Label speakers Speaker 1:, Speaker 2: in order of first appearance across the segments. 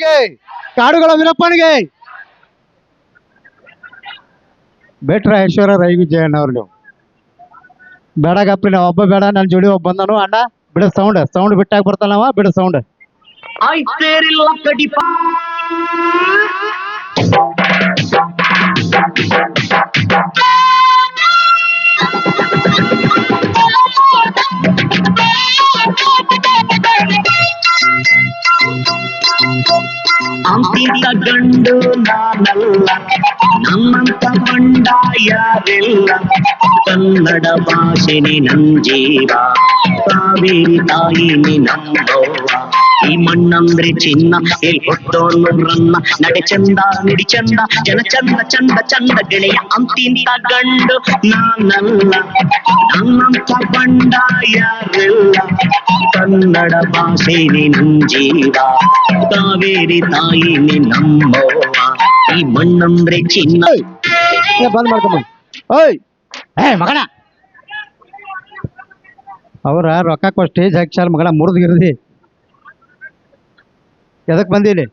Speaker 1: ವೀರಪ್ಪನಿಗೆ ಕಾಡುಗಳ ವೀರಪ್ಪನಿಗೆ. ಬೆಟ್ರ ಐಶ್ವರ್ಯ ರೈ ವಿಜಯಣ್ಣ ಅವ್ರು ನೀವು ಬೇಡಗಪ್ಪಿ ನಾವು ಒಬ್ಬ ಬೇಡ ನನ್ನ ಜೋಡಿ ಒಬ್ಬ ಬಂದನು. ಅಣ್ಣ ಬಿಡು ಸೌಂಡ್ ಸೌಂಡ್ ಬಿಟ್ಟಾಗ ಬರ್ತಾನವ ಬಿಡು ಸೌಂಡ್
Speaker 2: ಕಡಿಪ. ಅಂತಿದ್ದ ಗಂಡು ನಾನಲ್ಲ ನಮ್ಮಂತ ಬಂಡ ಯಾರಿಲ್ಲ ಕನ್ನಡ ಭಾಷೆನೆ ಜೀವ ಕಾವೇರಿ ತಾಯಿನಿ ನಮ್ಮವ್ವ ಈ ಮಣ್ಣಂದ್ರೆ ಚಿನ್ನ ಎಲ್ ಹೊಟ್ಟೋನು ರನ್ನ, ನಡೆ ಚಂದ, ನುಡಿ ಚಂದ, ಜನ ಚಂದ ಚಂದ ಚಂದ, ಗೆಳೆಯ ಅಂತಿಂತ ಗಂಡು, ನಾನಲ್ಲ, ನನ್ನಂತ ಬಂಡ ಯಾರಿಲ್ಲ ಕನ್ನಡ ಭಾಷೆನೆ ನನ್ ಜೀವ, ಕಾವೇರಿ ತಾಯಿನಿ ನಮ್ಮವ್ವ, ಈ ಮಣ್ಣಂದ್ರೆ ಚಿನ್ನ.
Speaker 1: ಬಂದ್ ಮಾಡ್ಕೊಂಬ ಓಯ್, ಏ ಮಗಳ ಅವ್ರ ರೊಕ್ಕ ಕೊಟ್ಟು ಸ್ಟೇಜ್ ಹಾಕ್ಸಾರ ಮಗನ ಮುರಿದ್ಗಿರ್ದಿ ಎದಕ್ ಬಂದಿಲಿ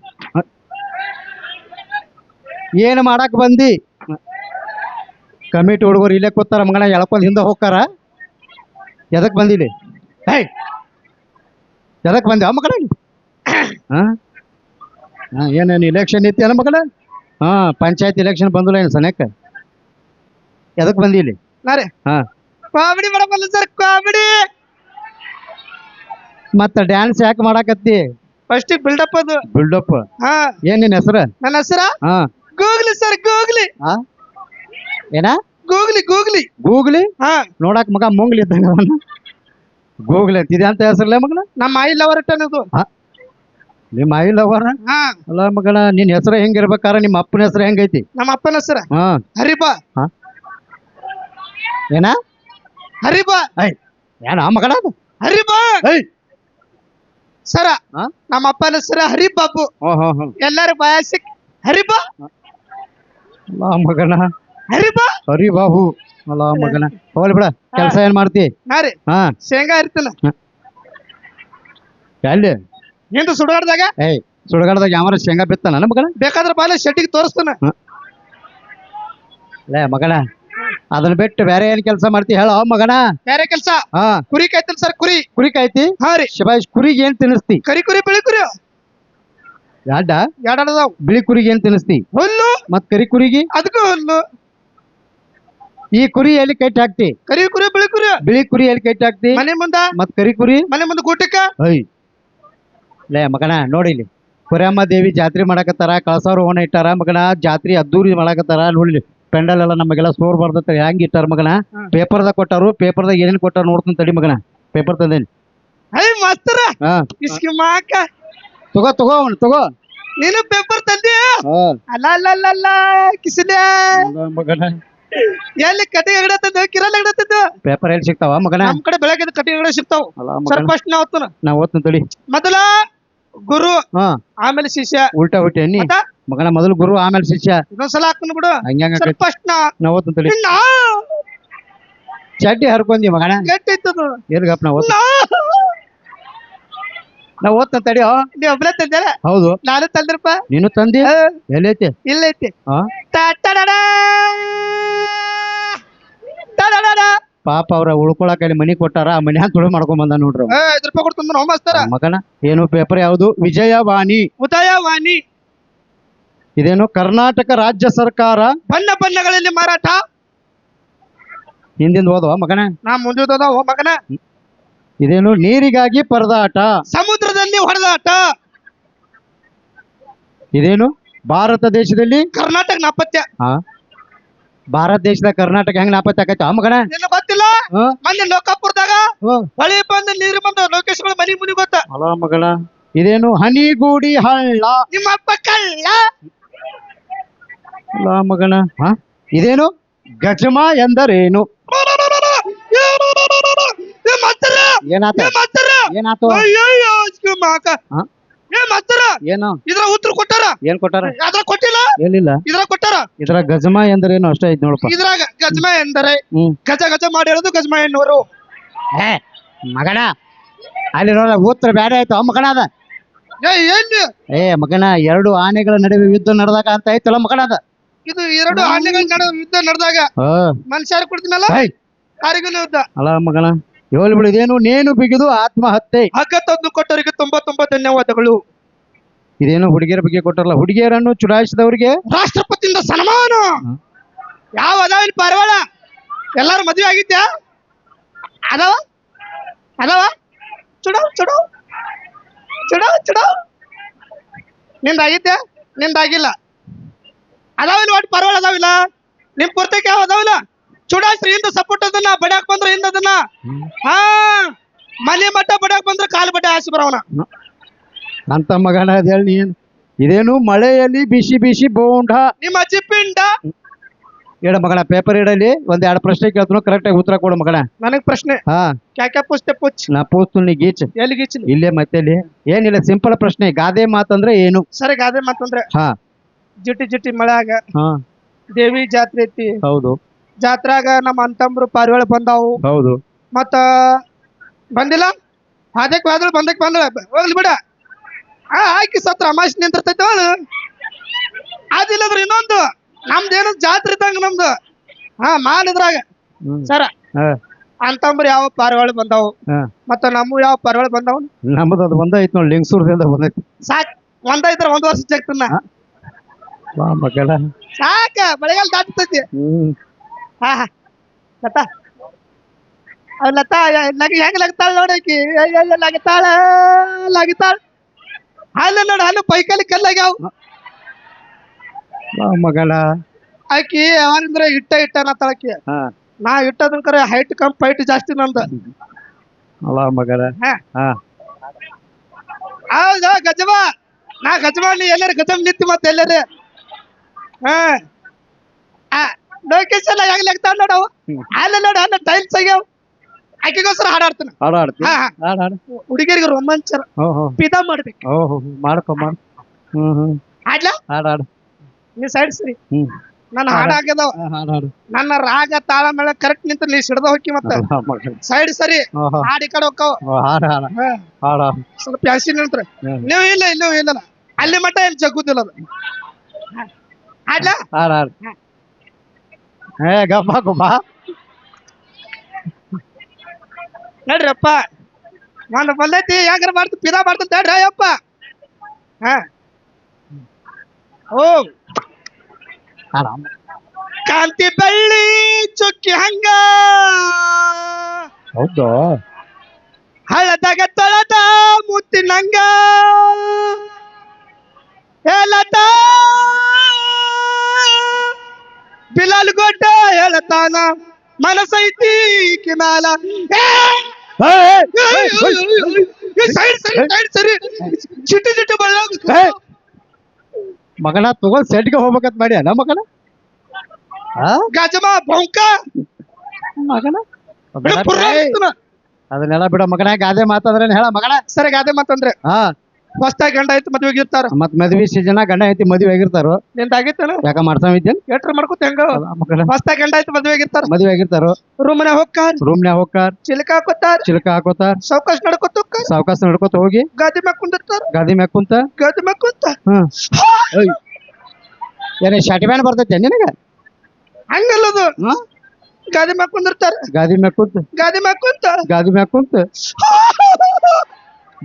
Speaker 1: ಏನು ಮಾಡಕ್ ಬಂದಿ? ಕಮಿಟಿ ಹುಡುಗರು ಇಲ್ಲೇ ಕೂತಾರ ಮಗನ ಎಳ್ಕೊಂಡು ಹಿಂದೆ ಹೋಗ್ತಾರ. ಎದಕ್ ಬಂದಿಲಿ ಹೇ ಎದಕ್ ಬಂದಿ? ಅಮ್ಮ ಹಾ? ಹಾಂ ಏನೇನು ಇಲೆಕ್ಷನ್ ಇತ್ತು ಅಲ್ಲ ಹಾಂ ಹಾ ಪಂಚಾಯತ್ ಇಲೆಕ್ಷನ್ ಬಂದಿಲ್ಲ ಏನು ಸನೇಕ? ಎದಕ್
Speaker 3: ಬಂದಿಲಿ
Speaker 1: ಹಾ.
Speaker 3: ಕಾಮಿಡಿ ಮಾಡಬಲ್ಲ ಸರ್ ಕಾಮಿಡಿ.
Speaker 1: ಮತ್ತೆ ಡ್ಯಾನ್ಸ್ ಯಾಕೆ ಮಾಡಾಕತ್ತಿ?
Speaker 3: ಫಸ್ಟ್ ಬಿಲ್ಡಪ್ ಅದು.
Speaker 1: ಬಿಲ್ಡಪ್
Speaker 3: ಹಾ.
Speaker 1: ಏನ್ ನಿನ್ ಹೆಸರ?
Speaker 3: ನನ್ನ ಹೆಸರ?
Speaker 1: ಹಾ.
Speaker 3: ಗೂಗ್ಲಿ ಸರ್ ಗೂಗ್ಲಿ
Speaker 1: ಆ? ಏನ?
Speaker 3: ಗೂಗ್ಲಿ ಗೂಗ್ಲಿ
Speaker 1: ಗೂಗ್ಲಿ
Speaker 3: ಹಾ.
Speaker 1: ನೋಡಾಕ ಮಗ ಮುಂಗ್ಲಿ ಇದ್ದಂಗ ಅವನ. ಗೂಗ್ಲಿ ಅಂತ ಇದೆ ಅಂತ ಹೆಸರಲ್ಲ ಮಗನ?
Speaker 3: ನಮ್ಮ ಐ ಲವರ್ ಅನ್ನೋದು
Speaker 1: ನಿಮ್ಮ ಐ ಲವರ್
Speaker 3: ಹಾ.
Speaker 1: ಅಲ್ಲ ಮಗನ ನಿನ್ ಹೆಸರು ಹೆಂಗಿರ್ಬೇಕಾರ? ನಿಮ್ಮ ಅಪ್ಪನ ಹೆಸರು ಹೆಂಗೈತಿ?
Speaker 3: ನಮ್ಮ ಅಪ್ಪನ ಹೆಸರ.
Speaker 1: ಹಾ.
Speaker 3: ಹರಿಬಾ.
Speaker 1: ಏನ?
Speaker 3: ಹರಿಬಾ.
Speaker 1: ಏನ ಮಗನ ಅದು?
Speaker 3: ಹರಿಬಾ.
Speaker 1: ಐ
Speaker 3: ಸರ
Speaker 1: ಹಾ
Speaker 3: ನಮ್ಮ ಅಪ್ಪನ ಸರ ಹರಿಬಾಬು
Speaker 1: ಬಯಸಿ ಹೋ ಹೋ.
Speaker 3: ಎಲ್ಲಾರು ಬಯಸಿಕ್ ಹರಿಬಾ?
Speaker 1: ಅಲ್ಲ ಮಗನ.
Speaker 3: ಹರಿಬಾ?
Speaker 1: ಹರಿ ಬಾಬು ಅಲ್ಲ ಮಗನ. ಹೋಗ್ಲಿ ಬಿಡ ಕೆಲಸ ಏನ್ ಮಾಡ್ತಿ?
Speaker 3: ನಾರಿ
Speaker 1: ಹಾ.
Speaker 3: ಶೇಂಗಾ ಇರ್ತಲ್ಲ
Speaker 1: ಎಲ್ಲಿ?
Speaker 3: ಹಿಂದೆ ಸುಡಾಡ್ದಾಗ
Speaker 1: ಏಯ್ ಸುಡಗಾಡದಾಗ ಯಾವ ಶೇಂಗಾ ಬಿತ್ತಾನ ಮಗನ?
Speaker 3: ಬೇಕಾದ್ರೆ ಬಾಲೆ ಶೆಟ್ಟಿಗೆ ತೋರಿಸ್ತಾನ.
Speaker 1: ಲೇ ಮಗನ ಅದನ್ನ ಬಿಟ್ಟು ಬೇರೆ ಏನ್ ಕೆಲಸ ಮಾಡ್ತಿ ಹೇಳ ಮಗನ?
Speaker 3: ಬೇರೆ ಕೆಲಸ.
Speaker 1: ಹಾ.
Speaker 3: ಕುರಿ ಕಾಯ್ತಲ್ ಸರ್ ಕುರಿ.
Speaker 1: ಕುರಿ ಕಾಯ್ತಿ?
Speaker 3: ಹಾ ರೀ.
Speaker 1: ಕುರಿಗೆ ಏನ್ ತಿನ್ನಿಸ್ತಿ?
Speaker 3: ಕರಿ ಕುರಿ ಬಿಳಿ ಕುರಿ.
Speaker 1: ಯಾಡ
Speaker 3: ಎರಡದಾವ್
Speaker 1: ಬಿಳಿ ಕುರಿಗೆ ಏನ್ ತಿನ್ನಿಸ್ತಿ?
Speaker 3: ಹುಲ್ಲು.
Speaker 1: ಮತ್ ಕರಿ ಕುರಿಗೆ?
Speaker 3: ಅದಕ್ಕೂ ಹುಲ್ಲು.
Speaker 1: ಈ ಕುರಿ ಎಲ್ಲಿ ಕೈಟ್ ಹಾಕ್ತಿ?
Speaker 3: ಕರಿ ಕುರಿ ಬಿಳಿ ಕುರಿ.
Speaker 1: ಬಿಳಿ ಕುರಿ ಎಲ್ಲಿ ಕೈಟ್ ಹಾಕ್ತಿ?
Speaker 3: ಮನೆ ಮುಂದ.
Speaker 1: ಮತ್ ಕರಿ ಕುರಿ?
Speaker 3: ಮನೆ ಮುಂದ ಗೂಟಕ್ಕ.
Speaker 1: ಐ ಲೇ ಮಗನ ನೋಡಿ ಇಲ್ಲಿ. ಕುರಿಯಮ್ಮ ದೇವಿ ಜಾತ್ರೆ ಮಾಡಕತ್ತಾರ ಕಳಸವ್ರ ಓಣ ಇಟ್ಟಾರ ಮಗನ ಜಾತ್ರೆ ಅದ್ದೂರಿ ಮಾಡಕತ್ತಾರ ನೋಡಿ ಪೆಂಡಲ್ ಎಲ್ಲ ನಮಗೆಲ್ಲ ಸೋರ್ ಬರ್ದತ್ತ ಹೆಂಗ್ ಇಟ್ಟಾರ ಮಗನ?
Speaker 3: ಪೇಪರ್
Speaker 1: ಪೇಪರ್ದಾಗ ಕೊಟ್ಟಾರು ಪೇಪರ್ದಾಗ ಏನೇನ್ ಕೊಟ್ಟಾರ ನೋಡ್ತೀನಿ ತಡಿ ಮಗನ. ಪೇಪರ್ ತಂದೇನಿ.
Speaker 3: ಐ ಮಾಸ್ತರ!
Speaker 1: ಹಾ.
Speaker 3: ಇಸ್ಕಿ ಮಾಕ.
Speaker 1: ತಗೋ ತಗೋ ಅವ್ನು ತಗೋ.
Speaker 3: ನೀನು ಪೇಪರ್ ತಂದಿ?
Speaker 1: ಹಾ.
Speaker 3: ಅಲ್ಲ ಅಲ್ಲ ಅಲ್ಲ ಅಲ್ಲ ಕಿಸಿದೆ
Speaker 1: ಮಗನ?
Speaker 3: ಎಲ್ಲಿ ಕಟಿ ಹೆಗಡೆ ತಂದು ಕಿರಲ್ ಹೆಗಡೆ ತಂದು
Speaker 1: ಪೇಪರ್ ಎಲ್ಲಿ ಸಿಗ್ತಾವ ಮಗನ?
Speaker 3: ನಮ್ ಕಡೆ ಬೆಳಗ್ಗೆ ಕಟಿ ಸಿಗ್ತಾವ್.
Speaker 1: ಅಲ್ಲ
Speaker 3: ಸರ್
Speaker 1: ಮಗನ
Speaker 3: ಫಸ್ಟ್ ನಾ ಓದ್ತಾನ
Speaker 1: ನಾ ಓದ್ತೀನಿ ತಡಿ.
Speaker 3: ಮೊದಲ ಗುರು
Speaker 1: ಹಾ.
Speaker 3: ಆಮೇಲೆ ಶಿಷ್ಯ.
Speaker 1: ಉಲ್ಟಾ ಉಲ್ಟಿ ಅನ್ನಿ
Speaker 3: ಮತ್ತ
Speaker 1: ಮಗನ ಮೊದಲು ಗುರು ಆಮೇಲೆ ಶಿಷ್ಯ.
Speaker 3: ಇನ್ನೊಂದ್ಸಲ ಹಾಕ್ತಾನ ಬಿಡು.
Speaker 1: ಹಂಗ್ಯಾಂಗ
Speaker 3: ಸರ್ ಫಸ್ಟ್ ನಾ
Speaker 1: ನಾ ಓದ್ತೀನಿ ತಡಿ.
Speaker 3: ಇನ್ನ
Speaker 1: ಚಡ್ಡಿ ಹರ್ಕೊಂಡಿ ಮಗನ
Speaker 3: ಗಟ್ಟಿ ಇತ್ತದು
Speaker 1: ಎಲ್ಗಪ್ಪ ನಾ ಓದ್
Speaker 3: ನಾ
Speaker 1: ನಾ ಓದ್ತೀನಿ ತಡಿ ಹೋ.
Speaker 3: ನೀವ್ ಒಬ್ಳೆ ತಂದ್ಯಾರ
Speaker 1: ಹೌದು.
Speaker 3: ನಾನು ತಂದ್ರಪ್ಪ?
Speaker 1: ನೀನು ತಂದಿ? ಎಲ್ಲೈತಿ
Speaker 3: ಇಲ್ಲೈತಿ.
Speaker 1: ಹಾ. ಪಾಪ ಅವ್ರ ಉಳ್ಕೊಳಕ್ ಅಲ್ಲಿ ಮನಿ ಕೊಟ್ಟಾರ ಆ ಮನ್ಯಾಗ ತುಳು ಮಾಡ್ಕೊಂಡ್ ಬಂದ ನೋಡ್ರಿ
Speaker 3: ಐದು ರೂಪಾಯಿ ಕೊಡ್ತಂದ ನಾವು ಮಾಸ್ತರ.
Speaker 1: ಮಗನ ಏನು ಪೇಪರ್ ಯಾವ್ದು? ವಿಜಯವಾಣಿ.
Speaker 3: ಉದಯ ವಾಣಿ
Speaker 1: ಇದೇನು ಕರ್ನಾಟಕ ರಾಜ್ಯ ಸರ್ಕಾರ?
Speaker 3: ಬಣ್ಣ ಬಣ್ಣಗಳಲ್ಲಿ ಮಾರಾಟ.
Speaker 1: ಹಿಂದಿಂದ ಓದುವ ಮಗನ?
Speaker 3: ನಾ ಮುಂದಿದ ಓ ಮಗನ.
Speaker 1: ಇದೇನು ನೀರಿಗಾಗಿ ಪರದಾಟ?
Speaker 3: ಸಮುದ್ರದಲ್ಲಿ ಹೊಡೆದಾಟ.
Speaker 1: ಇದೇನು ಭಾರತ ದೇಶದಲ್ಲಿ?
Speaker 3: ಕರ್ನಾಟಕ ನಾಪತ್ಯ
Speaker 1: ಆ? ಭಾರತ ದೇಶದ ಕರ್ನಾಟಕ ಹೆಂಗ್ ನಾಪತ್ತೆ ಆಕೈತ? ಮಗನ?
Speaker 3: ನಿನ್ನ ಗೊತ್ತಿಲ್ಲ?
Speaker 1: ಮನೆ
Speaker 3: ಮೊನ್ನೆ ಲೋಕಾಪುರದಾಗ ಹೊಳೆ ಬಂದ ಬಂದು ನೀರು ಬಂದು ಲೋಕೇಶ್ಗಳ ಮನೆ ಮುನಿ ಗೊತ್ತ
Speaker 1: ಅಲ್ಲ ಮಗಳ. ಇದೇನು ಹನಿಗೂಡಿ ಹಳ್ಳ?
Speaker 3: ನಿಮ್ಮ ಅಪ್ಪ ಕಳ್ಳ.
Speaker 1: ಅಲ್ಲ ಮಗನ? ಹಾ? ಇದೇನು? ಗಜಮ ಎಂದರೇನು? ಏನಾತ? ಏನಾತು? ಹಾ? ಏನು?
Speaker 3: ಇದ್ರ ಉತ್ತರ ಕೊಟ್ಟಾರ?
Speaker 1: ಏನ್ ಕೊಟ್ಟಾರ?
Speaker 3: ಅದ್ರ ಕೊಟ್ಟಿಲ್ಲ?
Speaker 1: ಏನಿಲ್ಲ
Speaker 3: ಇದ್ರ ಕೊಟ್ಟಾರ?
Speaker 1: ಇದ್ರ ಗಜಮ ಎಂದರೇನು ಅಷ್ಟೇ ಐತ್ ನೋಡಪ್ಪ.
Speaker 3: ಇದ್ರಾಗ ಗಜಮ ಎಂದರೆ
Speaker 1: ಹ್ಮ್.
Speaker 3: ಗಜ ಗಜ ಮಾಡಿರೋದು ಗಜಮ ಎನ್ನುವರು.
Speaker 1: ಏ ಮಗನ ಅಲ್ಲಿ ನೋಡ ಉತ್ತರ ಬೇರೆ ಆಯ್ತು. ಮಗನ ಅದ.
Speaker 3: ಏ ಎಲ್ಲಿ?
Speaker 1: ಏ ಮಗನ ಎರಡು ಆನೆಗಳ ನಡುವೆ ಯುದ್ಧ ನಡೆದಾಗ ಅಂತ ಐತಲ್ಲ ಮಗನ ಅದ.
Speaker 3: ಇದು ಎರಡು ಆನೆಗಳ ನಡುವೆ ಯುದ್ಧ ನಡೆದಾಗ.
Speaker 1: ಆ,
Speaker 3: ಕೊಡ್ತೀನಲ್ಲ ಯಾರಿಗೂ ಯುದ್ಧ.
Speaker 1: ಅಲ್ಲ ಮಗನ ಹೇಳಿ ಬಿಡಿದೇನು ನೇನು ಬಿಗಿದು ಆತ್ಮಹತ್ಯೆ.
Speaker 3: ಹಗ್ಗ ತಂದು ಕೊಟ್ಟವರಿಗೆ ತುಂಬಾ ತುಂಬಾ ಧನ್ಯವಾದಗಳು.
Speaker 1: ಇದೇನು ಹುಡುಗಿಯರ ಬಗ್ಗೆ ಕೊಟ್ಟರಲ್ಲ ಹುಡುಗಿಯರನ್ನು ಚುಡಾಯಿಸಿದವರಿಗೆ?
Speaker 3: ರಾಷ್ಟ್ರಪತಿಯಿಂದ ಸನ್ಮಾನ. ಯಾವ ಅದಾವ ಪಾರಿವಾಳ? ಎಲ್ಲಾರು ಮದುವೆ ಆಗಿದ್ಯಾ? ಅದಾವ? ಅದಾವ? ಚುಡೋ ಚುಡೋ. ಚುಡೋ ಚುಡೋ. ನಿಂದಾಗಿದ್ಯಾ? ನಿಂದಾಗಿಲ್ಲ. ಅದಾವಿಲ್ಲ ಒಟ್ಟು ಪಾರಿವಾಳ ಅದಾವಿಲ್ಲ. ನಿಮ್ ಪೂರ್ತಕ್ಕೆ ಯಾವ ಅದಾವಿಲ್ಲ. ಚುಡಾಯಿಸ್ರಿ ಹಿಂದ ಸಪೋರ್ಟ್ ಅದನ್ನ ಬಡ್ಯಾಕ್ ಬಂದ್ರೆ ಹಿಂದ ಅದನ್ನ. ಹಾ ಮನೆ ಮಟ್ಟ ಬಡ್ಯಾಕ್ ಬಂದ್ರೆ ಕಾಲು ಬಡ್ಡೆ ಆಸೆ ಬರವನ
Speaker 1: ಅಂತ ಮಗನ ಅದ ಹೇಳಿ ನೀನು. ಇದೇನು ಮಳೆಯಲ್ಲಿ ಬಿಸಿ ಬಿಸಿ ಬೋಂಡ.
Speaker 3: ನಿಮ್ಮ ಚಿಪ್ಪಿಂಡ. ಪಿಂಡ
Speaker 1: ಹೇಳ ಮಗನ ಪೇಪರ್ ಇಡಲಿ ಒಂದ್ ಎರಡು ಪ್ರಶ್ನೆ ಕೇಳ್ತಾನು ಕರೆಕ್ಟ್ ಆಗಿ ಉತ್ತರ ಕೊಡು ಮಗನ.
Speaker 3: ನನಗ್ ಪ್ರಶ್ನೆ.
Speaker 1: ಹಾ.
Speaker 3: ಪುಸ್ತೇ ಪುಚ್?
Speaker 1: ನಾ ಪೂಸ್ತು ನೀ ಗೀಚ್.
Speaker 3: ಎಲ್ಲಿ
Speaker 1: ಇಲ್ಲೇ ಮತ್ತೆ ಇಲ್ಲಿ ಏನಿಲ್ಲ ಸಿಂಪಲ್ ಪ್ರಶ್ನೆ ಗಾದೆ ಮಾತಂದ್ರೆ ಏನು?
Speaker 3: ಸರಿ ಗಾದೆ ಮಾತಂದ್ರೆ.
Speaker 1: ಹಾ.
Speaker 3: ಜಿಟಿ ಜಿಟಿ ಮಳೆಯಾಗ.
Speaker 1: ಹಾ.
Speaker 3: ದೇವಿ ಜಾತ್ರೆ ಐತಿ.
Speaker 1: ಹೌದು.
Speaker 3: ಜಾತ್ರಾಗ ನಮ್ಮ ಅಂತಂಬ್ರು ಪಾರಿವಾಳ ಬಂದಾವು.
Speaker 1: ಹೌದು.
Speaker 3: ಮತ್ತ ಬಂದಿಲ್ಲ? ಅದಕ್ಕೆ ಹೋದ್ರು ಬಂದಕ್ಕೆ ಬಂದಳ ಹೋಗ್ಲಿ ಬಿಡ. ಆ ಆಕಿ ಸತ್ರ ಅಮಾಶ್ ನಿಂತಿರ್ತೈತೆ ಅವಳು. ಅದಿಲ್ಲದ್ರ ಇನ್ನೊಂದು. ನಮ್ದೇನು ಜಾತ್ರೆ ಇದ್ದಂಗ ನಮ್ದು. ಹಾ ಮಾಲ್
Speaker 1: ಇದ್ರಾಗ.
Speaker 3: ಸರ
Speaker 1: ಹಾ.
Speaker 3: ಅಂತಂಬ್ರು ಯಾವ ಪಾರಿವಾಳ ಬಂದಾವು?
Speaker 1: ಹಾ.
Speaker 3: ಮತ್ತ ನಮ್ಮ ಯಾವ ಪಾರಿವಾಳ ಬಂದಾವು?
Speaker 1: ನಮ್ಮದು ಅದು ಬಂದೈತಿ ನೋಡಿ ಲಿಂಗಸೂರ್ದಿಂದ ಬಂದೈತಿ.
Speaker 3: ಸಾಕ್. ಒಂದ ಇದ್ರ ಒಂದ್ ವರ್ಷ ಜಗ್ತನ್ನ
Speaker 1: ಹಾ. ಬಾ ಮಗಳ.
Speaker 3: ಸಾಕ ಮಳೆಗಾಲ ದಾಟ್ತೈತಿ
Speaker 1: ಹ್ಮ್.
Speaker 3: ಹಾ ಹಾ. ಲತಾ. ಅವ್ ಲತಾ ಲಗ ಹೆಂಗ್ ಲಗ್ತಾಳ ನೋಡಕಿ ಲಗತಾಳ ಲಗತಾಳ. ಹಾಲು ನೋಡ ಹಾಲು ಪೈಕಲ್ಲಿ ಕಲ್ಲಾಗ್ಯಾವ.
Speaker 1: ಬಾ ಮಗಳ.
Speaker 3: ಆಕಿ ಯಾವಂದ್ರೆ ಇಟ್ಟ ಇಟ್ಟ ಅನ್ನತ್ತಾಳಕಿ
Speaker 1: ಹಾ.
Speaker 3: ನಾ ಇಟ್ಟದನ್ ಕರೆ ಹೈಟ್ ಕಮ್ ಫೈಟ್ ಜಾಸ್ತಿ ನಂದ.
Speaker 1: ಅಲ್ಲ ಮಗಳ.
Speaker 3: ಹಾ.
Speaker 1: ಹಾ.
Speaker 3: ಹೌದಾ ಗಜಮ ನಾ ಗಜಮ ನೀ ಎಲ್ಲರ ಗಜಮ್ ನಿಂತಿ ಮತ್ತೆ ಎಲ್ಲಾರ. ಹಾ. ಆ ಲೋಕೇಶ್ ಎಲ್ಲ ಹೆಂಗ್ ಲಗ್ತಾಳ ನೋಡವ ಅಲ್ಲ ನೋಡ ಅಲ್ಲ ಟೈಲ್ಸ್ ಆಗ್ಯಾವ ಆಕೆಗೋಸ್ಕರ ಹಾಡಾಡ್ತಾನ.
Speaker 1: ಹಾಡು ಹಾಡ್ತಿ?
Speaker 3: ಹಾ ಹಾ.
Speaker 1: ಹಾಡು ಹಾಡು.
Speaker 3: ಹುಡುಗಿಯರಿಗೆ ರೋಮಾಂಚನ
Speaker 1: ಹೋ ಹೋ.
Speaker 3: ಪಿದಾ ಮಾಡ್ಬೇಕು.
Speaker 1: ಹೋ ಹೋ. ಹೋ. ಮಾಡ್ಕೊ. ಹ್ಮ್ ಹ್ಮ್.
Speaker 3: ಹಾಡ್ಲಾ?
Speaker 1: ಹಾಡು ಹಾಡು.
Speaker 3: ನೀ ಸೈಡ್ ಸರಿ.
Speaker 1: ಹ್ಮ್.
Speaker 3: ನನ್ನ ಹಾಡ ಆಗ್ಯದವ
Speaker 1: ಹಾ, ಹಾಡು ಹಾಡು.
Speaker 3: ನನ್ನ ರಾಗ ತಾಳ ಮೇಲೆ ಕರೆಕ್ಟ್ ನಿಂತ ನೀ ಸಿಡ್ದ ಹೋಗಿ ಮತ್ತ.
Speaker 1: ಅಲ್ಲ ಮಗನ
Speaker 3: ಸೈಡ್ ಸರಿ.
Speaker 1: ಹೋ ಹೋ.
Speaker 3: ಹಾಡ್ ಈ ಕಡೆ ಹೋಗ್ತಾವ
Speaker 1: ಹೋ, ಹಾಡು ಹಾಡು. ಹಾಡು ಹಾಡು.
Speaker 3: ಸ್ವಲ್ಪ ಜಾಸ್ತಿ ನಿಂತ್ರ.
Speaker 1: ಹ್ಮ್.
Speaker 3: ನೀವು ಇಲ್ಲ ಇಲ್ಲ ಇಲ್ಲ. ಅಲ್ಲಿ ಮಟ್ಟ ಇಲ್ಲಿ ಜಗ್ಗುದಿಲ್ಲ ಅದು. ಹಾಡ್ಲಾ
Speaker 1: ಹಾಡು ಹಾಡು ಏ ಗಪ್ಪ
Speaker 3: ನಡ್ರಪ್ಪ. ಒಂದು ಬಂದೈತಿ ಹೆಂಗಾರ ಮಾಡ್ತು? ಪಿದಾ ಮಾಡ್ತಂತ ಹೇಳ್ರಿ ಅಯ್ಯಪ್ಪ. ಹಾ. ಓ.
Speaker 1: ಆರಾಮ್.
Speaker 3: ಕಾಂತಿ ಬೆಳ್ಳಿ ಚುಕ್ಕಿ ಹಂಗ.
Speaker 1: ಹೌದು.
Speaker 3: ಹಳದಾಗ ತೊಳದ ಮುತ್ತಿನಂಗ. ಹೇಳತ ಬಿಲಾಲ್ ಗೊಡ್ಡ ಹೇಳತಾನ ಮನಸೈತಿ ಕಿಮಾಲ ಸೈಡ್ ಸರಿ ಸೈಡ್ ಸರಿ ಚಿಟ್ಟಿ ಚಿಟ್ಟಿ ಬಳ್ಳ!
Speaker 1: ಮಗನ ತಗೊಂಡ್ ಸೆಟ್ಗೆ ಹೋಗ್ಬೇಕಂತ ಮಾಡಿ ಅಲ್ಲ ಮಗನ?
Speaker 3: ಗಜಮ ಬೊಂಕ
Speaker 1: ಮಗನ ಅದನ್ನೆಲ್ಲ ಬಿಡ ಮಗನ ಗಾದೆ ಮಾತಾದ್ರೆ ಹೇಳ ಮಗನ
Speaker 3: ಸರಿ ಗಾದೆ ಮಾತಂದ್ರೆ
Speaker 1: ಹಾ
Speaker 3: ಹೊಸ್ತಾಗಿ ಗಂಡ ಐತಿ ಮದ್ವೆ ಆಗಿರ್ತಾರ
Speaker 1: ಮತ್ ಮದ್ವಿ ಸೀಸನ್ ಗಂಡ ಐತಿ ಮದ್ವೆ ಆಗಿರ್ತಾರೋ
Speaker 3: ಆಗಿತ್ತಲ್ಲ
Speaker 1: ಯಾಕ ಮಾಡ್ಸಾವಿದ್ದೇನ್
Speaker 3: ಎಟ್ರ ಮಾಡ್ಕೊತ ಹೆಂಗ? ಹೊಸ್ತಾಗಿ ಗಂಡ ಐತಿ ಮದ್ವೆ ಆಗಿರ್ತಾರ
Speaker 1: ಮದ್ವೆ ಆಗಿರ್ತಾರ
Speaker 3: ರೂಮ್ನ ಹೋಗ್ತಾರ?
Speaker 1: ರೂಮ್ನ್ಯಾಗ ಹೋಗ್ತಾರ.
Speaker 3: ಚಿಲಕ ಹಾಕೋತಾರ?
Speaker 1: ಚಿಲಕ ಹಾಕೋತಾರ.
Speaker 3: ಸಾವಕಾಶ ನಡ್ಕೋತ
Speaker 1: ಸಾವಕಾಶ ನಡ್ಕೋತ ಹೋಗಿ
Speaker 3: ಗಾದಿ ಮ್ಯಾಗ ಕುಂದಿರ್ತಾರ?
Speaker 1: ಗಾದಿ ಮ್ಯಾಗ ಕುಂತ?
Speaker 3: ಗಾದಿ ಮ್ಯಾಗ ಕುಂತ.
Speaker 1: ಏನೇ ಶರ್ಟ್ ಬ್ಯಾನ್ ಬರ್ತೈತೆ ನಿನಗ?
Speaker 3: ಹಂಗಲ್ಲದು? ಗಾದಿ ಮ್ಯಾಗ ಕುಂದಿರ್ತಾರ?
Speaker 1: ಗಾದಿ ಮ್ಯಾಗ ಕುಂತ?
Speaker 3: ಗಾದಿ ಮ್ಯಾಗ ಕುಂತ?
Speaker 1: ಗಾದಿ ಮ್ಯಾಗ ಕುಂತ?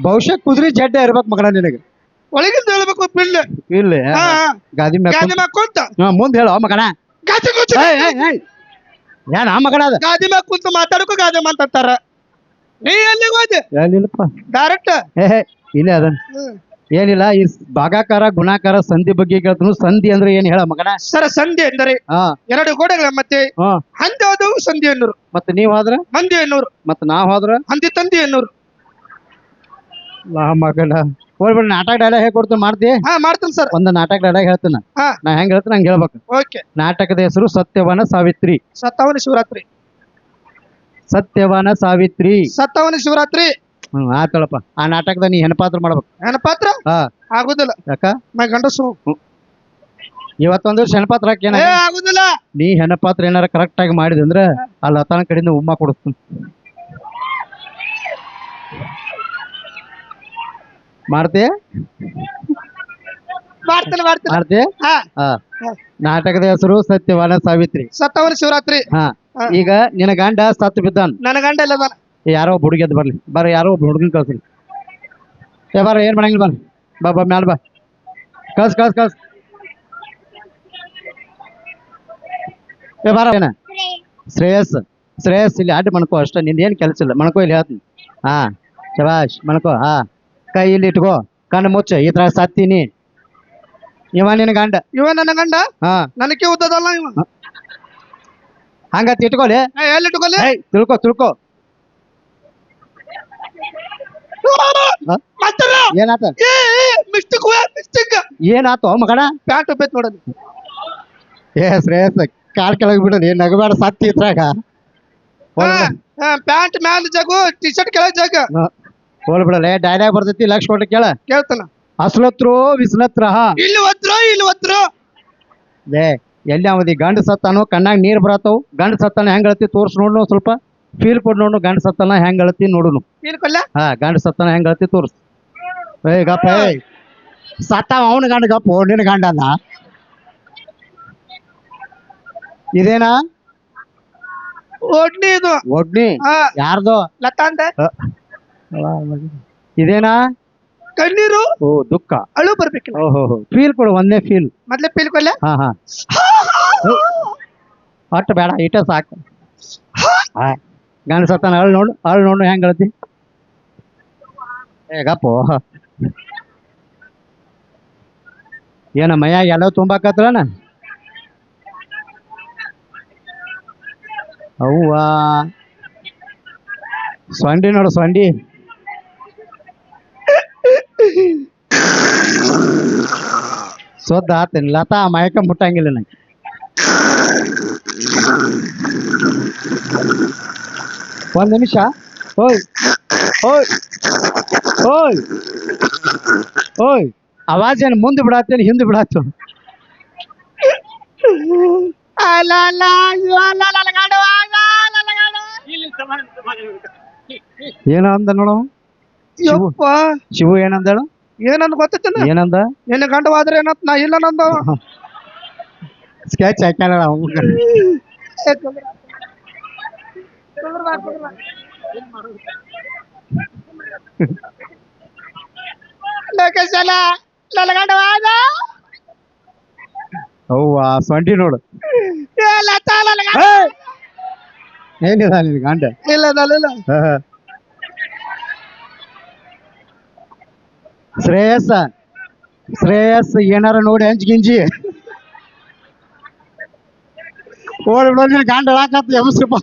Speaker 1: ಬಹುಶಃ ಕುದುರೆ ಜಡ್ಡ ಇರ್ಬೇಕು ಮಗಳ ನಿನಗೆ.
Speaker 3: ಒಳಗಿಂದ ಹೇಳ್ಬೇಕು ಪಿಲ್ಲ.
Speaker 1: ಇಲ್ಲ
Speaker 3: ಹಾ
Speaker 1: ಗಾದಿ
Speaker 3: ಗಾದಿ
Speaker 1: ಕುಂತ
Speaker 3: ಮ್ಯಾಗ ಕುಂತ.
Speaker 1: ಮುಂದ್ ಹೇಳ ಮಗನ.
Speaker 3: ಗಾದಿ ಕುಂತ.
Speaker 1: ಏಯ್, ಏಯ್, ಏಯ್. ಏನ್ ಆ ಮಗನ ಅದ?
Speaker 3: ಗಾದಿ ಮ್ಯಾಗ ಕುಂತ ಮಾತಾಡಕ್ಕೂ ಗಾದಿ ಮಾತಾಡ್ತಾರ. ನೀ ಎಲ್ಲಿಗೆ ಹೋದೆ?
Speaker 1: ಏನಿಲ್ಲಪ್ಪ
Speaker 3: ಡೈರೆಕ್ಟ್
Speaker 1: ಏ ಹೇ, ಇಲ್ಲೇ ಅದ ಏನಿಲ್ಲ ಈ ಭಾಗಾಕಾರ ಗುಣಾಕಾರ ಸಂಧಿ ಬಗ್ಗೆ ಕೇಳ್ತನು. ಸಂಧಿ ಅಂದ್ರೆ ಏನ್ ಹೇಳ ಮಗನ?
Speaker 3: ಸರ ಸಂಧಿ ಅಂದ್ರೆ
Speaker 1: ಹಾ.
Speaker 3: ಎರಡು ಗೋಡೆಗಳ ಮತ್ತೆ
Speaker 1: ಹಾ.
Speaker 3: ಹಂದಿ ಹೋದವು ಸಂಧಿ ಎನ್ನೂರು
Speaker 1: ಮತ್ತೆ ನೀವ್ ಹೋದ್ರ
Speaker 3: ಮಂದಿ ಎನ್ನೂರು
Speaker 1: ಮತ್ತೆ ನಾವ್ ಹೋದ್ರ
Speaker 3: ಹಂದಿ ತಂದಿ ಎನ್ನೂರು
Speaker 1: ಲಾ ಮಗನ ಹೋಗ್ಬಿಡ ನಾಟಕ ಡೈಲಾಗ್ ಹೇಗ್ ಕೊಡ್ತೀನಿ ಮಾಡ್ತಿ
Speaker 3: ಹಾ ಮಾಡ್ತೀನಿ ಸರ್.
Speaker 1: ಒಂದ್ ನಾಟಕ ಡೈಲಾಗ್ ಹೇಳ್ತೀನಿ
Speaker 3: ಹಾ.
Speaker 1: ನಾ ಹೆಂಗ್ ಹೇಳ್ತೀನಿ ಹಂಗ ಹೇಳ್ಬೇಕು.
Speaker 3: ಓಕೆ.
Speaker 1: ನಾಟಕದ ಹೆಸರು ಸತ್ಯವನ ಸಾವಿತ್ರಿ.
Speaker 3: ಸತ್ತವನ ಶಿವರಾತ್ರಿ.
Speaker 1: ಸತ್ಯವನ ಸಾವಿತ್ರಿ.
Speaker 3: ಸತ್ತವನ ಶಿವರಾತ್ರಿ.
Speaker 1: ಹ್ಮ್ ಆತಳಪ್ಪ. ಆ ನಾಟಕದ ನೀ ಹೆಣ್ಪಾತ್ರ ಮಾಡ್ಬೇಕು.
Speaker 3: ಹೆಣಪಾತ್ರ?
Speaker 1: ಹಾ.
Speaker 3: ಆಗುದಿಲ್ಲ.
Speaker 1: ಯಾಕ?
Speaker 3: ಮೈ ಗಂಡಸು
Speaker 1: ಇವತ್ತೊಂದ್ ವರ್ಷ ಹೆಣ್ಪಾತ್ರ ಹಾಕಿ ಏನ
Speaker 3: ಏ ಆಗುದಿಲ್ಲ.
Speaker 1: ನೀ ಹೆಣಪಾತ್ರ ಏನಾರ ಕರೆಕ್ಟ್ ಆಗಿ ಮಾಡಿದಂದ್ರ ಆ ಲತಾನ ಕಡೆಯಿಂದ ಉಮ್ಮ ಕೊಡಿಸ್ತೀನಿ. ಮಾಡ್ತಿ
Speaker 3: ಮಾಡ್ತೇನೆ ಮಾಡ್ತೇನೆ
Speaker 1: ಮಾಡ್ತಿ
Speaker 3: ಹಾ.
Speaker 1: ಹಾ. ನಾಟಕದ ಹೆಸರು ಸತ್ಯವಾನ ಸಾವಿತ್ರಿ.
Speaker 3: ಸತ್ತವನ ಶಿವರಾತ್ರಿ.
Speaker 1: ಹಾ. ಈಗ ನಿನ್ನ ಗಂಡ ಸತ್ತು ಬಿದ್ದಾನ?
Speaker 3: ನನ್ನ ಗಂಡ ಇಲ್ಲ.
Speaker 1: ಯಾರೋ ಒಬ್ಬ ಹುಡುಗಿ ಎದ್ದು ಬರ್ಲಿ. ಬರ ಯಾರೋ ಒಬ್ಬ ಹುಡುಗನ್ ಕಳ್ಸ್ರಿ. ಏ ಬಾರ ಏನ್ ಮಾಡಂಗಿಲ್ಲ ಬರ್ರಿ ಬಾ ಬಾ ಮ್ಯಾಲ ಬಾ. ಕಳ್ಸ್ ಕಳ್ಸ್ ಕಳ್ಸ್. ಏ ಬಾರ ಏನ? ಶ್ರೇಯಸ್ ಶ್ರೇಯಸ್ ಇಲ್ಲಿ ಅಡ್ಡ ಮಣ್ಕೋ ಅಷ್ಟೇ. ನಿಂದ ಏನ್ ಕೆಲಸ ಇಲ್ಲ. ಮಣ್ಕೋ ಇಲ್ಲಿ ಹೇಳ್ತೀನಿ. ಹಾ. ಶಬಾಶ್ ಮಣ್ಕೋ ಹಾ. ಕೈ ಇಲ್ಲಿ ಇಟ್ಕೋ. ಕಣ್ಣು ಮುಚ್ಚ. ಈ ತರ ಸತ್ತೀನಿ. ಇವ ನಿನ್ನ ಗಂಡ.
Speaker 3: ಇವ ನನ್ನ ಗಂಡ?
Speaker 1: ಹಾ.
Speaker 3: ನನಗೆ ಉದ್ದದಲ್ಲ ಇವ?
Speaker 1: ಹಂಗತ್ ಇಟ್ಕೊಳ್ಳಿ.
Speaker 3: ಏ, ಎಲ್ಲಿ ಇಟ್ಕೊಲ್ಲಿ
Speaker 1: ಏಯ್ ತಿಳ್ಕೊ ತಿಳ್ಕೊ. ಹಾ?
Speaker 3: ಮಾಸ್ತರ
Speaker 1: ಏನಾತ?
Speaker 3: ಏ ಮಿಸ್ಟೇಕ್ ಮಿಸ್ಟೇಕ್.
Speaker 1: ಏನಾತು ಮಗಣ
Speaker 3: ಪ್ಯಾಂಟ್ ಒಪ್ಪೈತ್ ನೋಡೋದು
Speaker 1: ಏ ಶ್ರೇಯಸ್ ಕಾಲ್ ಕೆಳಗ್ ಬಿಡು. ನೀನ್ ನಗಬೇಡ ಸತ್ತಿ ಇದ್ರಾಗ.
Speaker 3: ಪ್ಯಾಂಟ್ ಮ್ಯಾಲ ಜಗು ಟಿ ಶರ್ಟ್ ಕೆಳಗ್ ಜಾಗ.
Speaker 1: ಹೋಲ್ ಬಿಡಲ್ಲ ಡೈಲಾಗ್ ಬರ್ತೈತಿ ಲಕ್ಷ ಕೊಟ್ಟ ಕೇಳ.
Speaker 3: ಕೇಳ್ತಾನ
Speaker 1: ಅಸ್ಲತ್ರು ವಿಸ್ಲತ್ರ
Speaker 3: ಇಲ್ಲಿ ಒತ್ರು ಇಲ್ಲಿ ಒತ್ರು.
Speaker 1: ಏ ಎಲ್ಲಿ ಅವಧಿ ಗಂಡ ಸತ್ತಾನು ಕಣ್ಣಾಗ ನೀರ್ ಬರತ್ತವು ಗಂಡ ಸತ್ತಾನ ಹೆಂಗ್ ಅಳತಿ ತೋರ್ಸ್ ನೋಡ್ನು ಸ್ವಲ್ಪ? ಫೀಲ್ ಕೊಡ್ ನೋಡು ಗಂಡ ಸತ್ತಾನ ಹೆಂಗ್ ಅಳತಿ ನೋಡುನು. ಹಾ ಗಂಡ ಸತ್ತಾನ ಹೆಂಗ್ ಅಳತಿ ತೋರ್ಸ್. ಏ ಗಪ್ಪ ಏ. ಸತ್ತಾವ ಅವನ ಗಂಡ ಗಪ್ಪ ನಿನ್ನ ಗಂಡ ಅಲ್ಲ ಇದೇನಾ?
Speaker 3: ಒಡ್ನಿ ಇದು.
Speaker 1: ಒಡ್ನಿ?
Speaker 3: ಹಾ.
Speaker 1: ಯಾರ್ದು?
Speaker 3: ಲತ್ತ ಅಂದ
Speaker 1: ಇದೇನಾ?
Speaker 3: ಕಣ್ಣೀರು?
Speaker 1: ಓ ದುಃಖ.
Speaker 3: ಅಳು ಬರ್ಬೇಕಿಲ್ಲ.
Speaker 1: ಓಹೋ ಫೀಲ್ ಕೊಡು ಒಂದೇ ಫೀಲ್.
Speaker 3: ಮೊದ್ಲೇ ಫೀಲ್ ಕೊಲ್ಲ
Speaker 1: ಹಾ ಹಾ. ಬೇಡ ಇಟ ಸಾಕು. ಹಾ. ಗಂಡ ಸತ್ತಾನ ಅಳು ನೋಡು ಅಳು ನೋಡು ಹೆಂಗ್ ಹೇಳ್ತಿ ಏ ಗಪ್ಪು. ಏನ ಮೈಯಾಗ ಎಲ್ಲ ತುಂಬಾಕತ್ರನ? ಅವ್ವ. ಸೊಂಡಿ ನೋಡು ಸೊಂಡಿ. ಸೊದ್ದ ಆತೇನಿ ಲತಾ ಮಯಕ ಮುಟ್ಟಂಗಿಲ್ಲ ನಂಗೆ. ಒಂದ್ ನಿಮಿಷ. ಓಯ್ ಓಯ್ ಓಯ್ ಓಯ್. ಅವಾಜ್ ಏನ್ ಮುಂದೆ ಬಿಡತ್ತೇನೆ ಹಿಂದ್ ಬಿಡಾತು?
Speaker 3: ಅಲ್ಲ ಅಲ್ಲ ಅಯ್ಯೋ, ಅಲ್ಲ, ಅಲ್ಲ, ಅಲ್ಲ, ಗಾಡು, ಅಲ್ಲ, ಅಲ್ಲ, ಅಲ್ಲ, ಗಾಡು.
Speaker 1: ಏನ ಅಂದ ನೋಡು
Speaker 3: ಯಪ್ಪ.
Speaker 1: ಶಿವು ಏನಂದಳು?
Speaker 3: ಏನಂದ್ ಗೊತ್ತಿತ್ತು
Speaker 1: ಏನಂದ?
Speaker 3: ನಿನ್ನ ಗಂಡವಾದ್ರೆ ಏನತ್ ನಾ ಇಲ್ಲ ನಂದ.
Speaker 1: ಸ್ಕೆಚ್ ಹಾಕ್ಯಾನ
Speaker 3: ಲೋಕೇಶಲ್ಲ ನನ್ನ ಗಂಡವಾದ?
Speaker 1: ಅವ್ವ ಸೊಂಡಿ ನೋಡು. ಏನಿದ ನಿನ್ ಗಂಡ.
Speaker 3: ಇಲ್ಲ ಇಲ್ಲ, ಇಲ್ಲ
Speaker 1: ಹ, ಹ. ಶ್ರೇಯಸ್ ಶ್ರೇಯಸ್ ಏನಾರ ನೋಡಿ ಹಂಚ್ ಗಿಂಜಿ. ಓಡಿ ಗಾಂಡ ಹೇಳಾಕತ್ತ ಎಬ್ಸ್ರಪ್ಪ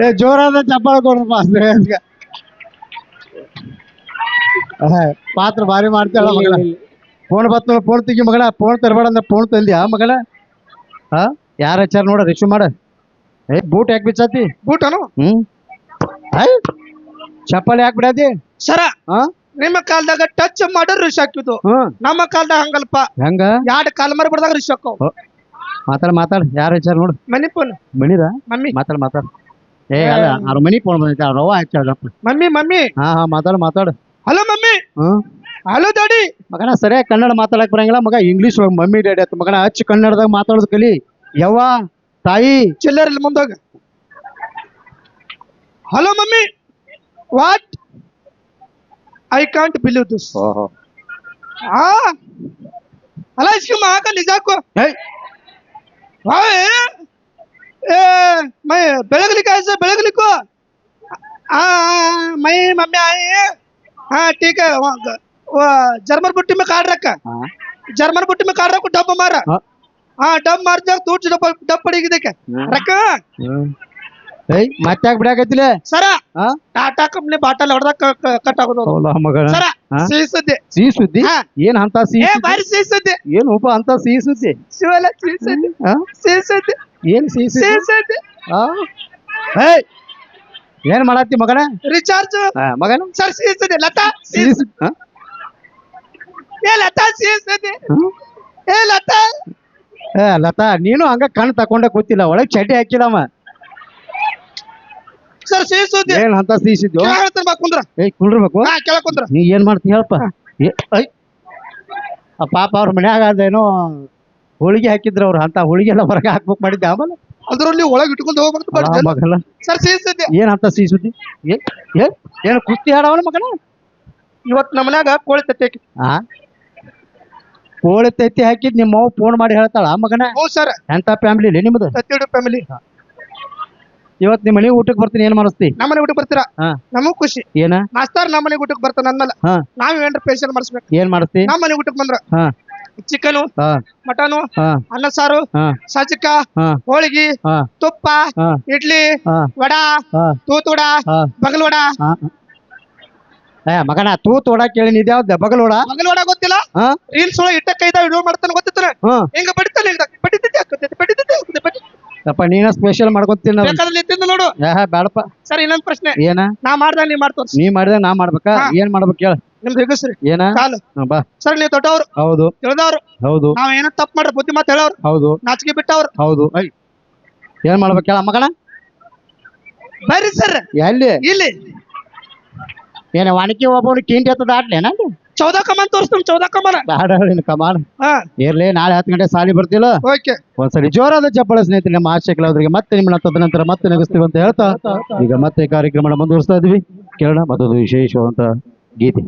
Speaker 1: ಏ ಜೋರಾದ ಚಪ್ಪಾಳ ಕೊಡ್ರಪ್ಪ ಶ್ರೇಯಸ್ಗ. ಪಾತ್ರ ಭಾರಿ ಮಾಡ್ತಾಳ ಮಗಳ. ಫೋನ್ ಬತ್ತ ಫೋನ್ ತೆಗಿ ಮಗಳ. ಫೋನ್ ತರಬೇಡ ಅಂದ್ರೆ ಫೋನ್ ತಂದ್ಯಾ ಮಗಳ? ಹಾ ಯಾರ ಹಚ್ಚಾರ ನೋಡ ರಿಸೀವ್ ಮಾಡ. ಏ ಬೂಟ್ ಯಾಕೆ ಬಿಚ್ಚಾತಿ?
Speaker 3: ಬೂಟನು?
Speaker 1: ಹ್ಮ್? ಐ ಚಪ್ಪಲಿ ಯಾಕೆ ಬಿಡತಿ?
Speaker 3: ಸರ.
Speaker 1: ಹಾ
Speaker 3: ನಿಮ್ಮ ಕಾಲದಾಗ ಟಚ್ ಮಾಡೋರ್ ರಿಶ್ ಹಾಕಿದ್ದು
Speaker 1: ಹ್ಮ್
Speaker 3: ನಮ್ಮ ಕಾಲದಾಗ ಹಂಗಲ್ಪ.
Speaker 1: ಹೆಂಗ?
Speaker 3: ಎರಡು ಕಾಲ ಮರ ಬಿಡದಾಗ ರಿಶ್ ಹಾಕೋ
Speaker 1: ಮಾತಾಡ ಮಾತಾಡ. ಯಾರ ವಿಚಾರ ನೋಡು.
Speaker 3: ಮನಿ ಫೋನ್
Speaker 1: ಮನಿರ
Speaker 3: ಮಮ್ಮಿ.
Speaker 1: ಮಾತಾಡ ಮಾತಾಡ. ಏ ಅಲ್ಲ ಅವ್ರ ಮನಿ ಫೋನ್ ಬಂದೈತೆ ಅವ್ರ ಅವ್ವ ಹಚ್ಚಾಳಪ್ಪ
Speaker 3: ಮಮ್ಮಿ ಮಮ್ಮಿ.
Speaker 1: ಹಾ ಹಾ ಮಾತಾಡ ಮಾತಾಡ.
Speaker 3: Hello mummy.
Speaker 1: ಹ್ಮ್
Speaker 3: ಹಲೋ ಡ್ಯಾಡಿ
Speaker 1: ಮಗನ ಸರಿಯಾಗಿ ಕನ್ನಡ ಮಾತಾಡಕ್ ಬರಂಗಿಲ್ಲ. ಮಗ ಇಂಗ್ಲೀಷ್ ಒಳಗ್ ಮಮ್ಮಿ ಡ್ಯಾಡಿ ಅಂತ ಮಗನ ಹಚ್ಚ ಕನ್ನಡದಾಗ ಮಾತಾಡೋದು ಕಲಿ. ಯವ್ವ ತಾಯಿ.
Speaker 3: ಚಿಲ್ಲರ್ ಇಲ್ಲಿ ಮುಂದೋಗ. Hello mummy. What I can't believe this
Speaker 1: ಓಹೋ
Speaker 3: ಆ ಅಲ್ಲ ಇಸ್ಕೊಂಬ ಹಾಕ ನಿಜಕ್ಕೂ ಮೈ ಬೆಳಗ್ಲಿಕ್ಕೆ ಆಯ್ತು ಬೆಳಗ್ಲಿಕ್ಕೂ ಆ ಮೈ ಮಮ್ಮಿ ಆಯಿ ಹಾ ಟೀಕ ಜರ್ಮನ್ ಬುಟ್ಟಿ ಮೇ ಕಾಡ್
Speaker 1: ರಕ್ಕ
Speaker 3: ಜರ್ಮನ್ ಬುಟ್ಟಿ ಮೇ ಕಾಡ್ ರಕ್ಕ ಡಬ್ಬ ಮಾರ
Speaker 1: ಹಾ
Speaker 3: ಡಬ್ ಮಾರ್ದಾಗ ತೂಟ್ ಡಬ್ಬ
Speaker 1: ಡಬ್
Speaker 3: ಪಡಿಗಿದಕ್ಕೆ
Speaker 1: ರಕ್ಕ ಏಯ್ ಮತ್ತೆ ಯಾಕೆ ಬಿಡಾಕತ್ತಿಲೆ
Speaker 3: ಸರ
Speaker 1: ಹಾ
Speaker 3: ಟಾಟಾ ಕಂಪ್ನಿ ಬಾಟಲ್ ಹೊಡೆದಾಗ ಕಟ್ ಆಗೋದು.
Speaker 1: ಹೌದಾ ಮಗನ
Speaker 3: ಸರ? ಸಿಹಿ ಸುದ್ದಿ.
Speaker 1: ಸಿಹಿ ಸುದ್ದಿ?
Speaker 3: ಹಾ.
Speaker 1: ಏನ್ ಅಂತ ಸಿಹಿ
Speaker 3: ಏ
Speaker 1: ಸುದ್ದಿ?
Speaker 3: ಬಾರಿ ಸಿಹಿ ಸುದ್ದಿ.
Speaker 1: ಏನ್ ಉಪ ಅಂತ ಸಿಹಿ ಸುದ್ದಿ?
Speaker 3: ಶಿವಲ ಸಿಹಿ ಸುದ್ದಿ.
Speaker 1: ಹಾ?
Speaker 3: ಸಿಹಿ ಸುದ್ದಿ.
Speaker 1: ಏನ್ ಸಿಹಿ ಸುದ್ದಿ?
Speaker 3: ಸಿಹಿ ಸುದ್ದಿ.
Speaker 1: ಆ? ಏಯ್ ಏನ್ ಮಾಡತ್ತಿ ಮಗನ
Speaker 3: ರಿಚಾರ್ಜ್
Speaker 1: ಆ, ಮಗನ?
Speaker 3: ಸರ್ ಸಿಹಿ ಸುದ್ದಿ. ಲತಾ
Speaker 1: ಸಿಹಿ ಸುದ್ದಿ ಹಾ?
Speaker 3: ಏ ಲತಾ ಸಿಹಿ ಸುದ್ದಿ.
Speaker 1: ಹ್ಮ್?
Speaker 3: ಏ ಲತಾ.
Speaker 1: ಏ ಲತಾ ನೀನು ಹಂಗ ಕಣ್ ತಕೊಂಡ ಗೊತ್ತಿಲ್ಲ ಒಳಗ್ ಚಡ್ಡಿ ಹಾಕಿಲ್ಲಮ್ಮ
Speaker 3: ಸರ್ ಸಿಹಿ ಸುದ್ದಿ.
Speaker 1: ಏನ್ ಅಂತ ಸೀಸಿದ್ಯೋ
Speaker 3: ಕೇಳ ಹೇಳ್ತಾನೆ ಬಾ ಕುಂದ್ರ.
Speaker 1: ಏ ಕುಳ್ರಬೇಕು
Speaker 3: ಹಾ ಕೇಳ ಕುಂದ್ರ.
Speaker 1: ನೀ ಏನ್ ಮಾಡ್ತಿ ಹೇಳಪ್ಪ? ಏ, ಐ. ಆ ಪಾಪ ಅವ್ರ ಮನ್ಯಾಗ ಅದೇನೋ ಹೋಳಿಗೆ ಹಾಕಿದ್ರು ಅವ್ರು ಅಂತ ಹೋಳಿಗೆ ಎಲ್ಲ ಹೊರಗೆ ಹಾಕ್ಬೇಕು ಮಾಡಿದ್ದೆ ಆಮೇಲೆ.
Speaker 3: ಅದರಲ್ಲಿ ಒಳಗ್ ಇಟ್ಕೊಂಡು
Speaker 1: ಆ
Speaker 3: ಬರ್ತೀನಿ
Speaker 1: ಮಗನ.
Speaker 3: ಸರ್ ಸಿಹಿ ಸುದ್ದಿ.
Speaker 1: ಏನ್ ಅಂತ ಸಿಹಿ ಸುದ್ದಿ? ಏ ಏ ಏನು ಕುಸ್ತಿ ಹಾಡವನ ಮಗನ?
Speaker 3: ಇವತ್ ನಮ್ಮ ಮನ್ಯಾಗ ಕೋಳಿ ಹಾಕಿ.
Speaker 1: ಆ? ಕೋಳಿ ತತ್ತಿ ಹಾಕಿದ್ ನಿಮ್ಮ ಅವ್ವ ಫೋನ್ ಮಾಡಿ ಹೇಳ್ತಾಳ ಆ ಮಗನ?
Speaker 3: ಹ್ಞೂ ಸರ್.
Speaker 1: ಎಂತ ಫ್ಯಾಮಿಲಿ ನಿಮ್ದು?
Speaker 3: ತತ್ತಿಡು ಫ್ಯಾಮಿಲಿ
Speaker 1: ಇವತ್ ನಿಮ್ಮ ಮನೆ ಊಟಕ್ಕೆ ಬರ್ತೀನಿ ಏನ್ ಮಾಡಿಸ್ತಿ?
Speaker 3: ನಮ್ಮನೆ ಊಟಕ್ಕೆ ಬರ್ತೀರಾ?
Speaker 1: ಹಾ.
Speaker 3: ನಮಗ್ ಖುಷಿ.
Speaker 1: ಏನ?
Speaker 3: ಮಾಸ್ತಾರ್ ನಮ್ಮನೆ ಊಟಕ್ಕೆ ಬರ್ತಾನ ಅಂದ್ಮೇಲೆ
Speaker 1: ಹಾ.
Speaker 3: ನಾವ್ ಏನ್ರ ಪೇಷನ್ ಮಾಡಿಸ್ಬೇಕು?
Speaker 1: ಏನ್ ಮಾಡಿಸ್ತಿ?
Speaker 3: ನಮ್ಮನೆ ಊಟಕ್ಕೆ ಬಂದ್ರ.
Speaker 1: ಹಾ.
Speaker 3: ಚಿಕನು
Speaker 1: ಹಾ.
Speaker 3: ಮಟನು
Speaker 1: ಹಾ.
Speaker 3: ಅನ್ನ ಸಾರು
Speaker 1: ಹಾ.
Speaker 3: ಸಜ್ಜಕ
Speaker 1: ಹಾ.
Speaker 3: ಹೋಳಿಗೆ
Speaker 1: ಹಾ.
Speaker 3: ತುಪ್ಪ
Speaker 1: ಹಾ.
Speaker 3: ಇಡ್ಲಿ
Speaker 1: ಹಾ.
Speaker 3: ವಡಾ
Speaker 1: ಹಾ.
Speaker 3: ತೂತ್ ವಡ
Speaker 1: ಹಾ.
Speaker 3: ಬಗಲ್ ವಡ.
Speaker 1: ಹಾ. ಏ ಮಗನ ತೂತ್ ಓಡ ಕೇಳಿ ಬಗಲ್ ಓಡ
Speaker 3: ಬಗಲ್ ವಡ ಗೊತ್ತಿಲ್ಲ?
Speaker 1: ಹಾ.
Speaker 3: ರೀಲ್ಸ್ ಒಳಗೆ ಇಟ್ಟ ಕೈದ ವಿಡಿಯೋ ಮಾಡ್ತಾನೆ ಗೊತ್ತಿತ್ತು
Speaker 1: ಹೆಂಗ
Speaker 3: ಹಿಂಗ ಬಡಿತಾನೆ ಬಡಿತೈತಿ ಹಾಕತೈತಿ ಬಡಿತೈತಿ ಬಡಿ
Speaker 1: ಯಪ್ಪ ನೀನ ಸ್ಪೆಷಲ್ ಮಾಡ್ಕೊತೀನಿ
Speaker 3: ಬೇಕಾದ್ರೆ ತಿಂದು ನೋಡು.
Speaker 1: ಬೇಡಪ್ಪ
Speaker 3: ಸರ್ ಇನ್ನೊಂದ್ ಪ್ರಶ್ನೆ.
Speaker 1: ಏನ?
Speaker 3: ನಾ ಮಾಡ್ದಾಗ ನೀ ಮಾಡ್ತೋರ್
Speaker 1: ನೀ ಮಾಡಿದ್ರೆ ನಾ ಮಾಡ್ಬೇಕಾ. ಏನ್ ಮಾಡ್ಬೇಕು ಹೇಳ
Speaker 3: ನಿಮ್ದು ಹೆಗಸ್ರಿ
Speaker 1: ಏನ?
Speaker 3: ಕಾಲು.
Speaker 1: ಬಾ.
Speaker 3: ಸರ್ ನೀವು ದೊಡ್ಡವ್ರು.
Speaker 1: ಹೌದು.
Speaker 3: ತಿಳಿದವ್ರು.
Speaker 1: ಹೌದು.
Speaker 3: ನಾವ್ ಏನೋ ತಪ್ಪು ಮಾಡ್ರಿ ಬುದ್ಧಿ ಮಾತು ಹೇಳವ್ರು
Speaker 1: ಹೌದು.
Speaker 3: ನಾಚಿಕೆ ಬಿಟ್ಟವ್ರು.
Speaker 1: ಹೌದು. ಏನ್ ಮಾಡ್ಬೇಕು ಹೇಳ ಮಗನ
Speaker 3: ಬರ್ರಿ ಸರ್.
Speaker 1: ಎಲ್ಲಿ?
Speaker 3: ಇಲ್ಲಿ.
Speaker 1: ಏನ ವಾಣಿಕಿ ಒಬ್ಬನು ಕಿಂಟಿ ಹತ್ತದ ಆಡ್ಲೇನ
Speaker 3: ಚೌದಾ ಕಮಾನ್ ತೋರಿಸ್ತೀನಿ ಚೌದ ಕಮಾನ.
Speaker 1: ಬೇಡ ಹೇಳಿ ಕಮಾನ್.
Speaker 3: ಹಾ.
Speaker 1: ಇರ್ಲಿ ನಾಳೆ ಹತ್ತು ಗಂಟೆ ಸಾಲಿ ಬರ್ತಿಲ್ಲ.
Speaker 3: ಓಕೆ.
Speaker 1: ಒಂದ್ಸರಿ ಜೋರಾದ ಚಪ್ಪಳ ಸ್ನೇಹಿತರೆ ನಮ್ಮ ಆಶೆ ಕೆಲವರಿಗೆ ಮತ್ತೆ ನಿಮ್ಮನ್ನ ತದನಂತರ ಮತ್ತೆ ನಗಿಸ್ತೀವಿ ಅಂತ ಹೇಳ್ತಾ ಈಗ ಮತ್ತೆ ಕಾರ್ಯಕ್ರಮ ಮುಂದುವರಿಸ್ತಾ ಇದ್ವಿ ಕೇಳೋಣ ಮತ್ತೊಂದು ವಿಶೇಷವಾದಂತ ಗೀತೆ.